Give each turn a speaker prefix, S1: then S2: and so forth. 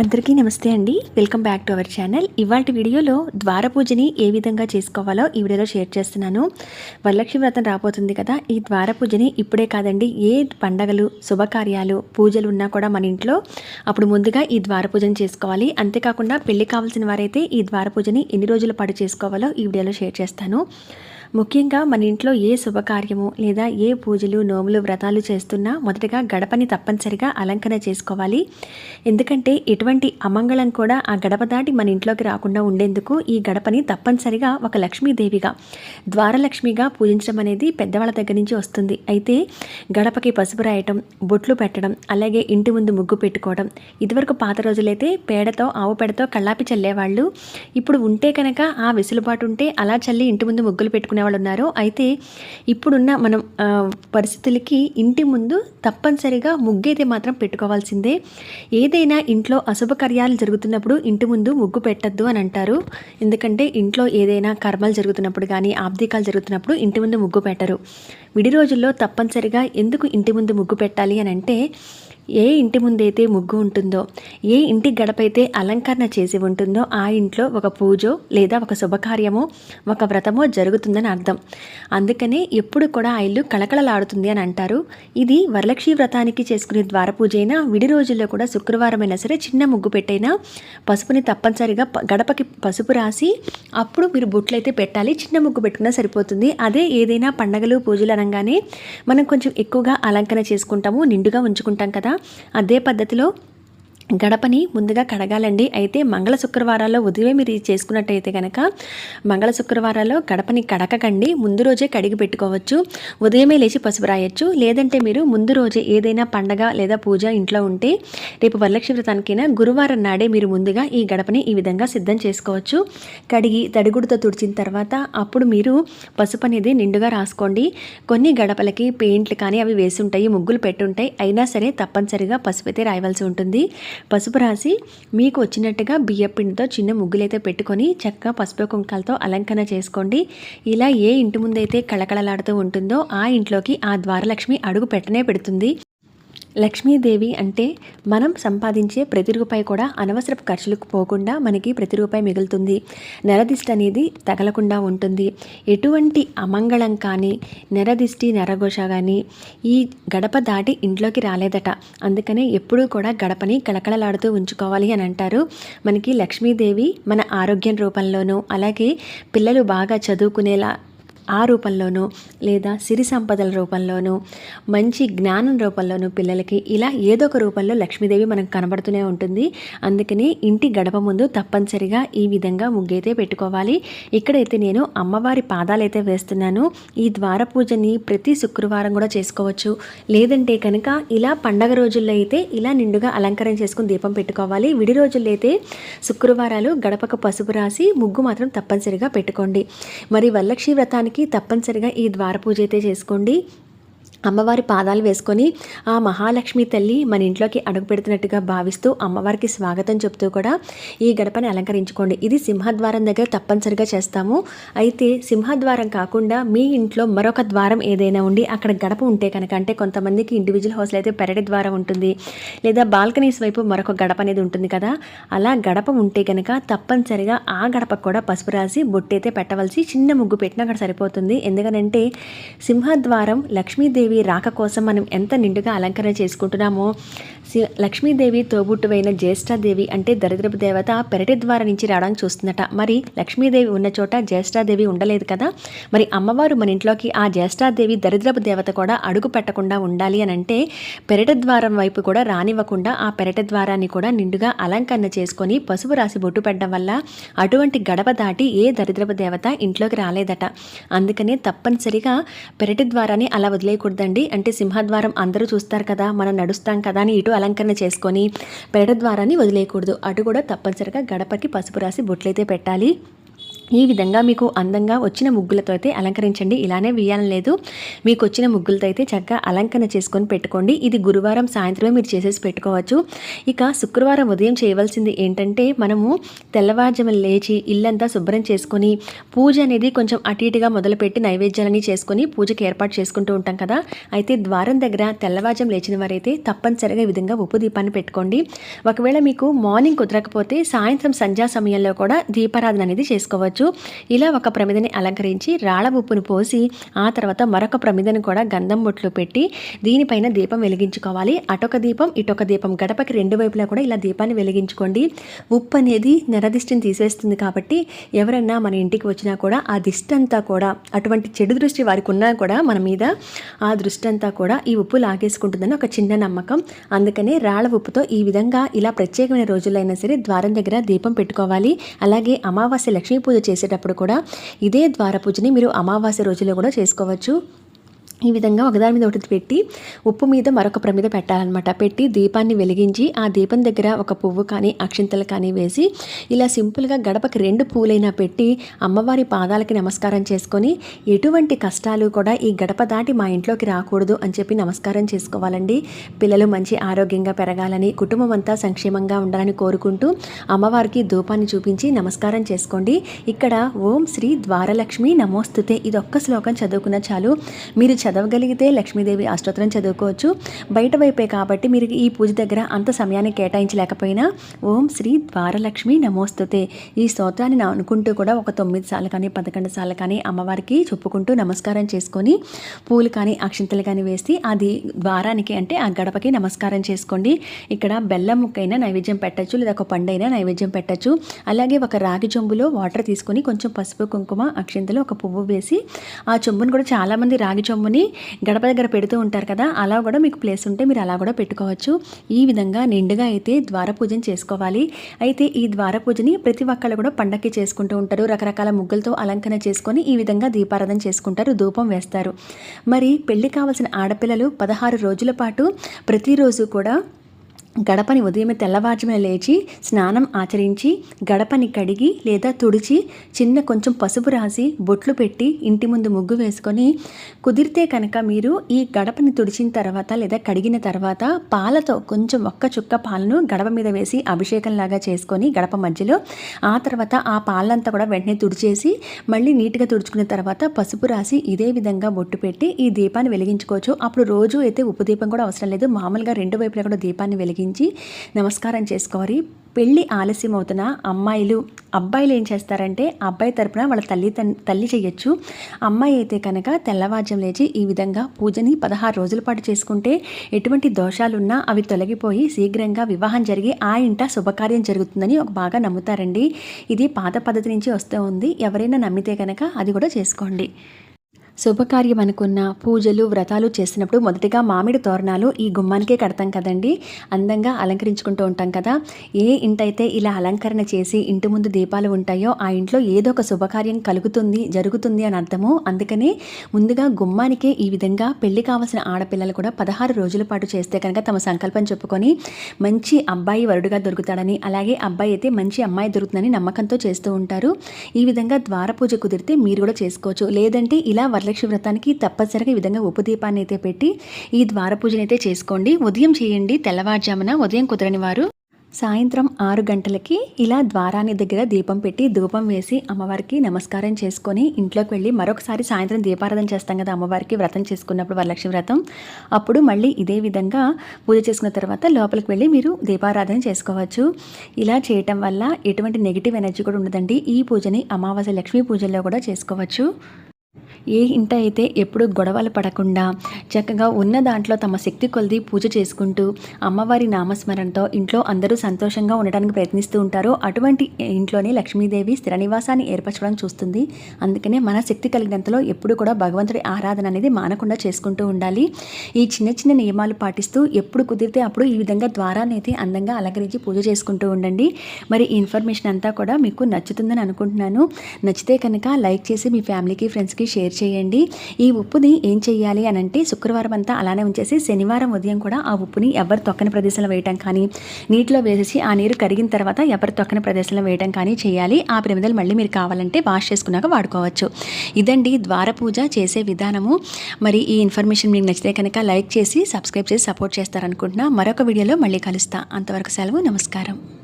S1: అందరికీ నమస్తే అండి. Welcome back to our channel. ఇవాటి వీడియోలో ద్వార పూజని ఏ విధంగా చేసుకోవాలో ఈ వీడియోలో షేర్ చేస్తున్నాను. వరలక్ష్మి వ్రతం రాబోతుంది కదా ఈ ద్వార పూజని ఇప్పుడే కాదండి ఏ పండగలు శుభకార్యాలు పూజలు ఉన్నా కూడా మన ఇంట్లో అప్పుడు ముందుగా ఈ ద్వార పూజని చేసుకోవాలి. అంతేకాకుండా పెళ్ళి కావాల్సిన వారైతే ఈ ద్వార పూజని ఎన్ని రోజుల పాటు చేసుకోవాలో ఈ వీడియోలో షేర్ చేస్తాను. ముఖ్యంగా మన ఇంట్లో ఏ శుభకార్యము లేదా ఏ పూజలు నోములు వ్రతాలు చేస్తున్నా మొదటగా గడపని తప్పనిసరిగా అలంకరణ చేసుకోవాలి. ఎందుకంటే ఎటువంటి అమంగళం కూడా ఆ గడప దాటి మన ఇంట్లోకి రాకుండా ఉండేందుకు ఈ గడపని తప్పనిసరిగా ఒక లక్ష్మీదేవిగా ద్వారలక్ష్మిగా పూజించడం అనేది పెద్దవాళ్ళ దగ్గర నుంచి వస్తుంది. అయితే గడపకి పసుపు రాయటం బొట్లు పెట్టడం అలాగే ఇంటి ముందు ముగ్గు పెట్టుకోవడం ఇదివరకు పాత రోజులైతే పేడతో ఆవు పేడతో కళ్ళాపి చల్లేవాళ్ళు. ఇప్పుడు ఉంటే కనుక ఆ వెసులుబాటు ఉంటే అలా చల్లి ఇంటి ముందు ముగ్గులు పెట్టుకునే వాళ్ళు ఉన్నారు అయితే ఇప్పుడున్న మనం పరిస్థితులకి ఇంటి ముందు తప్పనిసరిగా ముగ్గైతే మాత్రం పెట్టుకోవాల్సిందే. ఏదైనా ఇంట్లో అశుభకార్యాలు జరుగుతున్నప్పుడు ఇంటి ముందు ముగ్గు పెట్టద్దు అని అంటారు. ఎందుకంటే ఇంట్లో ఏదైనా కర్మలు జరుగుతున్నప్పుడు కానీ ఆబ్దికాలు జరుగుతున్నప్పుడు ఇంటి ముందు ముగ్గు పెట్టరు. విడి రోజుల్లో తప్పనిసరిగా ఎందుకు ఇంటి ముందు ముగ్గు పెట్టాలి అని అంటే ఏ ఇంటి ముందైతే ముగ్గు ఉంటుందో ఏ ఇంటి గడపైతే అలంకరణ చేసి ఉంటుందో ఆ ఇంట్లో ఒక పూజో లేదా ఒక శుభకార్యమో ఒక వ్రతమో జరుగుతుందని అర్థం. అందుకనే ఎప్పుడు కూడా ఆ ఇల్లు కళకళలాడుతుంది అని అంటారు. ఇది వరలక్ష్మి వ్రతానికి చేసుకునే ద్వార పూజ అయినా విడి రోజుల్లో కూడా శుక్రవారం అయినా సరే చిన్న ముగ్గు పెట్టైనా పసుపుని తప్పనిసరిగా గడపకి పసుపు రాసి అప్పుడు మీరు బొట్లు అయితే పెట్టాలి చిన్న ముగ్గు పెట్టుకున్నా సరిపోతుంది. అదే ఏదైనా పండగలు పూజలు అనగానే మనం కొంచెం ఎక్కువగా అలంకరణ చేసుకుంటాము నిండుగా ఉంచుకుంటాం కదా. అదే పద్ధతిలో గడపని ముందుగా కడగాలండి. అయితే మంగళ శుక్రవారాల్లో ఉదయమే మీరు చేసుకున్నట్టయితే కనుక మంగళ శుక్రవారాల్లో గడపని కడకకండి. ముందు రోజే కడిగి పెట్టుకోవచ్చు. ఉదయమే లేచి పసుపు రాయొచ్చు. లేదంటే మీరు ముందు రోజే ఏదైనా పండగ లేదా పూజ ఇంట్లో ఉంటే రేపు వరలక్ష్మి వ్రతానికైనా గురువారం నాడే మీరు ముందుగా ఈ గడపని ఈ విధంగా సిద్ధం చేసుకోవచ్చు. కడిగి తడిగుడుతో తుడిచిన తర్వాత అప్పుడు మీరు పసుపు అనేది నిండుగా రాసుకోండి. కొన్ని గడపలకి పెయింట్లు కానీ అవి వేసి ఉంటాయి ముగ్గులు పెట్టుంటాయి అయినా సరే తప్పనిసరిగా పసుపు అయితే రాయవలసి ఉంటుంది. పసుపు రాసి మీకు వచ్చినట్టుగా బియ్య పిండితో చిన్న ముగ్గులైతే పెట్టుకొని చక్కగా పసుపు కుంకాలతో అలంకరణ చేసుకోండి. ఇలా ఏ ఇంటి ముందైతే కళకళలాడుతూ ఉంటుందో ఆ ఇంట్లోకి ఆ ద్వారలక్ష్మి అడుగు పెట్టనే పెడుతుంది. లక్ష్మీదేవి అంటే మనం సంపాదించే ప్రతి రూపాయి కూడా అనవసరపు ఖర్చులకు పోకుండా మనకి ప్రతి రూపాయి మిగులుతుంది. నెరదిష్టి అనేది తగలకుండా ఉంటుంది. ఎటువంటి అమంగళం కానీ నెరదిష్టి నెరఘోష కానీ ఈ గడప దాటి ఇంట్లోకి రాలేదట. అందుకనే ఎప్పుడూ కూడా గడపని కళకళలాడుతూ ఉంచుకోవాలి అని అంటారు. మనకి లక్ష్మీదేవి మన ఆరోగ్యం రూపంలోనూ అలాగే పిల్లలు బాగా చదువుకునేలా ఆ రూపంలోనూ లేదా సిరి సంపదల రూపంలోనూ మంచి జ్ఞానం రూపంలోనూ పిల్లలకి ఇలా ఏదో ఒక రూపంలో లక్ష్మీదేవి మనకు కనబడుతూనే ఉంటుంది. అందుకని ఇంటి గడప ముందు తప్పనిసరిగా ఈ విధంగా ముగ్గైతే పెట్టుకోవాలి. ఇక్కడైతే నేను అమ్మవారి పాదాలైతే వేస్తున్నాను. ఈ ద్వార పూజని ప్రతి శుక్రవారం కూడా చేసుకోవచ్చు. లేదంటే కనుక ఇలా పండగ రోజుల్లో అయితే ఇలా నిండుగా అలంకరణ చేసుకుని దీపం పెట్టుకోవాలి. విడి రోజుల్లో అయితే శుక్రవారాలు గడపకు పసుపు రాసి ముగ్గు మాత్రం తప్పనిసరిగా పెట్టుకోండి. మరి వరలక్ష్మి వ్రతానికి తప్పనిసరిగా ఈ ద్వార పూజ అయితే చేసుకోండి. అమ్మవారి పాదాలు వేసుకొని ఆ మహాలక్ష్మి తల్లి మన ఇంట్లోకి అడుగు పెడుతున్నట్టుగా భావిస్తూ అమ్మవారికి స్వాగతం చెప్తూ కూడా ఈ గడపని అలంకరించుకోండి. ఇది సింహద్వారం దగ్గర తప్పనిసరిగా చేస్తాము. అయితే సింహద్వారం కాకుండా మీ ఇంట్లో మరొక ద్వారం ఏదైనా ఉండి అక్కడ గడప ఉంటే కనుక అంటే కొంతమందికి ఇండివిజువల్ హౌస్లో అయితే పెరటి ద్వారం ఉంటుంది లేదా బాల్కనీస్ వైపు మరొక గడప అనేది ఉంటుంది కదా అలా గడప ఉంటే కనుక తప్పనిసరిగా ఆ గడపకు కూడా పసుపు రాసి బొట్టైతే పెట్టవలసి చిన్న ముగ్గు పెట్టినా అక్కడ సరిపోతుంది. ఎందుకనంటే సింహద్వారం లక్ష్మీదేవి రాక కోసం మనం ఎంత నిండుగా అలంకరణ చేసుకుంటున్నామో. సి- లక్ష్మీదేవి తోబుట్టువైన జ్యేష్ఠాదేవి అంటే దరిద్రపు దేవత పెరటి ద్వారా నుంచి రావడానికి చూస్తుందట. మరి లక్ష్మీదేవి ఉన్న చోట జ్యేష్ఠాదేవి ఉండలేదు కదా? మరి అమ్మవారు మన ఇంట్లోకి ఆ జ్యేష్ఠాదేవి దరిద్రపు దేవత కూడా అడుగు పెట్టకుండా ఉండాలి అని అంటే పెరటి ద్వారం వైపు కూడా రానివ్వకుండా ఆ పెరటి ద్వారాన్ని కూడా నిండుగా అలంకరణ చేసుకొని పసుపు రాసి బొట్టు పెట్టడం వల్ల అటువంటి గడప దాటి ఏ దరిద్రపు దేవత ఇంట్లోకి రాలేదట. అందుకనే తప్పనిసరిగా పెరటి ద్వారాన్ని అలా వదిలేయకూడదు. వదిలేయకూడదండి అంటే సింహద్వారం అందరూ చూస్తారు కదా మనం నడుస్తాం కదా అని ఇటు అలంకరణ చేసుకొని పేడ ద్వారాన్ని వదిలేయకూడదు. అటు కూడా తప్పనిసరిగా గడపకి పసుపు రాసి బొట్లయితే పెట్టాలి. ఈ విధంగా మీకు అందంగా వచ్చిన ముగ్గులతో అయితే అలంకరించండి. ఇలానే వేయాలని లేదు. మీకు వచ్చిన ముగ్గులతో అయితే చక్కగా అలంకరణ చేసుకొని పెట్టుకోండి. ఇది గురువారం సాయంత్రమే మీరు చేసేసి పెట్టుకోవచ్చు. ఇక శుక్రవారం ఉదయం చేయవలసింది ఏంటంటే మనము తెల్లవారుజామున లేచి ఇల్లంతా శుభ్రం చేసుకొని పూజ అనేది కొంచెం అటు ఇటుగా మొదలుపెట్టి నైవేద్యాలని చేసుకొని పూజకి ఏర్పాటు చేసుకుంటూ ఉంటాం కదా. అయితే ద్వారం దగ్గర తెల్లవారుజం లేచిన వారైతే తప్పనిసరిగా ఈ విధంగా ఉప్పు దీపాన్ని పెట్టుకోండి. ఒకవేళ మీకు మార్నింగ్ కుదరకపోతే సాయంత్రం సంధ్యా సమయంలో కూడా దీపారాధన అనేది చేసుకోవచ్చు. ఇలా ఒక ప్రమిదని అలంకరించి రాళ్ళ ఉప్పును పోసి ఆ తర్వాత మరొక ప్రమిదని కూడా గంధం బొట్లు పెట్టి దీనిపైన దీపం వెలిగించుకోవాలి. అటొక దీపం ఇటొక దీపం. గడపకి రెండు వైపులా కూడా ఇలా దీపాన్ని వెలిగించుకోండి. ఉప్పు అనేది నెరదిష్టిని తీసేస్తుంది కాబట్టి ఎవరైనా మన ఇంటికి వచ్చినా కూడా ఆ దిష్టి అంతా కూడా అటువంటి చెడు దృష్టి వారికి ఉన్నా కూడా మన మీద ఆ దృష్టి అంతా కూడా ఈ ఉప్పు లాగేసుకుంటుందని ఒక చిన్న నమ్మకం. అందుకనే రాళ్ళ ఉప్పుతో ఈ విధంగా ఇలా ప్రత్యేకమైన రోజుల్లో అయినా సరే ద్వారం దగ్గర దీపం పెట్టుకోవాలి. అలాగే అమావాస్య లక్ష్మీ పూజ చేసేటప్పుడు కూడా ఇదే ద్వార పూజని మీరు అమావాస్య రోజుల్లో కూడా చేసుకోవచ్చు. ఈ విధంగా ఒకదాని మీద ఒకటి పెట్టి ఉప్పు మీద మరొక ప్రమిద పెట్టాలన్నమాట. పెట్టి దీపాన్ని వెలిగించి ఆ దీపం దగ్గర ఒక పువ్వు కానీ అక్షింతలు కానీ వేసి ఇలా సింపుల్గా గడపకి రెండు పూలైనా పెట్టి అమ్మవారి పాదాలకి నమస్కారం చేసుకొని ఎటువంటి కష్టాలు కూడా ఈ గడప దాటి మా ఇంట్లోకి రాకూడదు అని చెప్పి నమస్కారం చేసుకోవాలండి. పిల్లలు మంచి ఆరోగ్యంగా పెరగాలని కుటుంబం అంతా సంక్షేమంగా ఉండాలని కోరుకుంటూ అమ్మవారికి ధూపాన్ని చూపించి నమస్కారం చేసుకోండి. ఇక్కడ ఓం శ్రీ ద్వారలక్ష్మి నమోస్తుతే ఇది ఒక్క శ్లోకం చదువుకున్న చాలు. మీరు చదవగలిగితే లక్ష్మీదేవి అష్టోత్తరం చదువుకోవచ్చు. బయట వైపే కాబట్టి మీరు ఈ పూజ దగ్గర అంత సమయాన్ని కేటాయించలేకపోయినా ఓం శ్రీ ద్వారలక్ష్మి నమోస్తుతే. ఈ స్తోత్రాన్ని అనుకుంటూ కూడా ఒక తొమ్మిది సార్లు కానీ పదకొండు సార్లు కానీ అమ్మవారికి చెప్పుకుంటూ నమస్కారం చేసుకొని పూలు కానీ అక్షింతలు కానీ వేసి అది ద్వారానికి అంటే ఆ గడపకి నమస్కారం చేసుకోండి. ఇక్కడ బెల్లం ముక్కైనా నైవేద్యం పెట్టచ్చు లేదా ఒక పండైనా నైవేద్యం పెట్టచ్చు. అలాగే ఒక రాగి చెంబులో వాటర్ తీసుకొని కొంచెం పసుపు కుంకుమ అక్షింతలు ఒక పువ్వు వేసి ఆ చెంబును కూడా చాలామంది రాగి చెంబుని గడప దగ్గర పెడుతూ ఉంటారు కదా అలా కూడా మీకు ప్లేస్ ఉంటే మీరు అలా కూడా పెట్టుకోవచ్చు. ఈ విధంగా నిండుగా అయితే ద్వార పూజను చేసుకోవాలి. అయితే ఈ ద్వార పూజని ప్రతి ఒక్కళ్ళు కూడా పండక్కి చేసుకుంటూ ఉంటారు. రకరకాల ముగ్గులతో అలంకరణ చేసుకొని ఈ విధంగా దీపారాధన చేసుకుంటారు. ధూపం వేస్తారు. మరి పెళ్ళి కావాల్సిన ఆడపిల్లలు పదహారు రోజుల పాటు ప్రతిరోజు కూడా గడపని ఉదయమే తెల్లవారుజామున లేచి స్నానం ఆచరించి గడపని కడిగి లేదా తుడిచి చిన్న కొంచెం పసుపు రాసి బొట్లు పెట్టి ఇంటి ముందు ముగ్గు వేసుకొని కుదిరితే కనుక మీరు ఈ గడపని తుడిచిన తర్వాత లేదా కడిగిన తర్వాత పాలతో కొంచెం ఒక్క చుక్క పాలను గడప మీద వేసి అభిషేకంలాగా చేసుకొని గడప మధ్యలో ఆ తర్వాత ఆ పాలంతా కూడా వెంటనే తుడిచేసి మళ్ళీ నీట్గా తుడుచుకున్న తర్వాత పసుపు రాసి ఇదే విధంగా బొట్టు పెట్టి ఈ దీపాన్ని వెలిగించుకోవచ్చు. అప్పుడు రోజు అయితే ఉపదీపం కూడా అవసరం లేదు. మామూలుగా రెండు వైపులా కూడా దీపాన్ని వెలిగి వెలిగించి నమస్కారం చేసుకోవాలి. పెళ్ళి ఆలస్యం అవుతున్న అమ్మాయిలు అబ్బాయిలు ఏం చేస్తారంటే అబ్బాయి తరపున వాళ్ళ తల్లి తల్లి చేయొచ్చు. అమ్మాయి అయితే కనుక తెల్లవాజ్యం లేచి ఈ విధంగా పూజని పదహారు రోజుల పాటు చేసుకుంటే ఎటువంటి దోషాలున్నా అవి తొలగిపోయి శీఘ్రంగా వివాహం జరిగి ఆ ఇంట శుభకార్యం జరుగుతుందని ఒక బాగా నమ్ముతారండి. ఇది పాత పద్ధతి నుంచి వస్తూ ఉంది. ఎవరైనా నమ్మితే కనుక అది కూడా చేసుకోండి. శుభకార్యం అనుకున్న పూజలు వ్రతాలు చేసినప్పుడు మొదటిగా మామిడి తోరణాలు ఈ గుమ్మానికే కడతాం కదండి. అందంగా అలంకరించుకుంటూ ఉంటాం కదా. ఏ ఇంటైతే ఇలా అలంకరణ చేసి ఇంటి ముందు దీపాలు ఉంటాయో ఆ ఇంట్లో ఏదో ఒక శుభకార్యం కలుగుతుంది జరుగుతుంది అని అర్థము. అందుకనే ముందుగా గుమ్మానికే ఈ విధంగా పెళ్ళి కావాల్సిన ఆడపిల్లలు కూడా పదహారు రోజుల పాటు చేస్తే కనుక తమ సంకల్పం చెప్పుకొని మంచి అబ్బాయి వరుడుగా దొరుకుతాడని అలాగే అబ్బాయి అయితే మంచి అమ్మాయి దొరుకుతుందని నమ్మకంతో చేస్తూ ఉంటారు. ఈ విధంగా ద్వార పూజ కుదిరితే మీరు కూడా చేసుకోవచ్చు. లేదంటే ఇలా వరలక్ష్మి వ్రతానికి తప్పనిసరిగా ఈ విధంగా ఉపదీపాన్ని అయితే పెట్టి ఈ ద్వార పూజనైతే అయితే చేసుకోండి. ఉదయం చేయండి. తెల్లవారుజామున ఉదయం కుదరని వారు సాయంత్రం ఆరు గంటలకి ఇలా ద్వారాన్ని దగ్గర దీపం పెట్టి ధూపం వేసి అమ్మవారికి నమస్కారం చేసుకొని ఇంట్లోకి వెళ్ళి మరొకసారి సాయంత్రం దీపారాధన చేస్తాం కదా అమ్మవారికి వ్రతం చేసుకున్నప్పుడు వరలక్ష్మి వ్రతం. అప్పుడు మళ్ళీ ఇదే విధంగా పూజ చేసుకున్న తర్వాత లోపలికి వెళ్ళి మీరు దీపారాధన చేసుకోవచ్చు. ఇలా చేయటం వల్ల ఎటువంటి నెగిటివ్ ఎనర్జీ కూడా ఉండదండి. ఈ పూజని అమావాస్య లక్ష్మీ పూజల్లో కూడా చేసుకోవచ్చు. ఏ ఇంట అయితే ఎప్పుడు గొడవలు పడకుండా చక్కగా ఉన్న దాంట్లో తమ శక్తి కొలిది పూజ చేసుకుంటూ అమ్మవారి నామస్మరణతో ఇంట్లో అందరూ సంతోషంగా ఉండడానికి ప్రయత్నిస్తూ ఉంటారో. అటువంటి ఇంట్లోనే లక్ష్మీదేవి స్థిర నివాసాన్ని ఏర్పరచడం చూస్తుంది. అందుకనే మన శక్తి కలిగినంతలో ఎప్పుడు కూడా భగవంతుడి ఆరాధన అనేది మానకుండా చేసుకుంటూ ఉండాలి. ఈ చిన్న చిన్న నియమాలు పాటిస్తూ ఎప్పుడు కుదిరితే అప్పుడు ఈ విధంగా ద్వారాన్ని అయితే అందంగా అలంకరించి పూజ చేసుకుంటూ ఉండండి. మరి ఈ ఇన్ఫర్మేషన్ అంతా కూడా మీకు నచ్చుతుందని అనుకుంటున్నాను. నచ్చితే కనుక లైక్ చేసి మీ ఫ్యామిలీకి ఫ్రెండ్స్కి ఫ్రెండ్స్కి షేర్ చేయండి. ఈ ఉప్పుని ఏం చేయాలి అని అంటే శుక్రవారం అంతా అలానే ఉంచేసి శనివారం ఉదయం కూడా ఆ ఉప్పుని ఎవరు తొక్కని ప్రదేశంలో వేయటం కానీ నీటిలో వేసేసి ఆ నీరు కరిగిన తర్వాత ఎవరు తొక్కని ప్రదేశంలో వేయటం కానీ చేయాలి. ఆ ప్రమిదలు మళ్ళీ మీరు కావాలంటే వాష్ చేసుకున్నాక వాడుకోవచ్చు. ఇదండి ద్వార పూజ చేసే విధానము. మరి ఈ ఇన్ఫర్మేషన్ మీకు నచ్చితే కనుక లైక్ చేసి సబ్స్క్రైబ్ చేసి సపోర్ట్ చేస్తారనుకుంటున్నా. మరొక వీడియోలో మళ్ళీ కలుస్తా. అంతవరకు సెలవు నమస్కారం.